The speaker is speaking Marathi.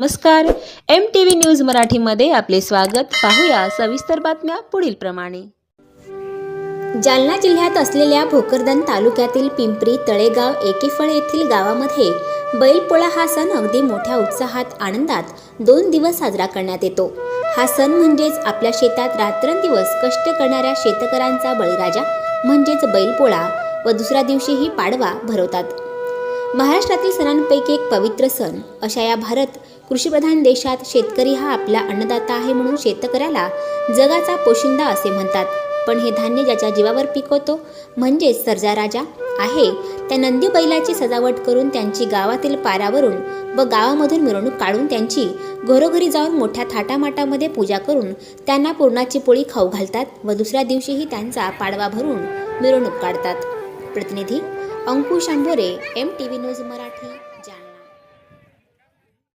नमस्कार. एम टी व्ही न्यूज मराठीमध्ये आपले स्वागत. पाहूया सविस्तर बातम्या पुढील प्रमाणे. जालना जिल्ह्यात असलेल्या भोकरदन तालुक्यातील पिंपरी तळेगाव एकेफळ येथील गावामध्ये बैलपोळा हा सण अगदी मोठ्या उत्साहात आनंदात दोन दिवस साजरा करण्यात येतो. हा सण म्हणजेच आपल्या शेतात रात्रंदिवस कष्ट करणाऱ्या शेतकऱ्यांचा बळीराजा म्हणजेच बैलपोळा व दुसऱ्या दिवशीही पाडवा भरवतात. महाराष्ट्रातील सणांपैकी एक पवित्र सण. अशा या भारत कृषीप्रधान देशात शेतकरी हा आपला अन्नदाता आहे म्हणून शेतकऱ्याला जगाचा पोशिंदा असे म्हणतात. पण हे धान्य ज्याच्या जीवावर पिकवतो म्हणजेच सर्जा राजा आहे. त्या नंदी बैलाची सजावट करून त्यांची गावातील पारावरून व गावामधून मिरवणूक काढून त्यांची घरोघरी जाऊन मोठ्या थाटामाटामध्ये पूजा करून त्यांना पुरणाची पोळी खाऊ घालतात व दुसऱ्या दिवशीही त्यांचा पाडवा भरून मिरवणूक काढतात. प्रतिनिधी Ankush Ambore M T V news Marathi.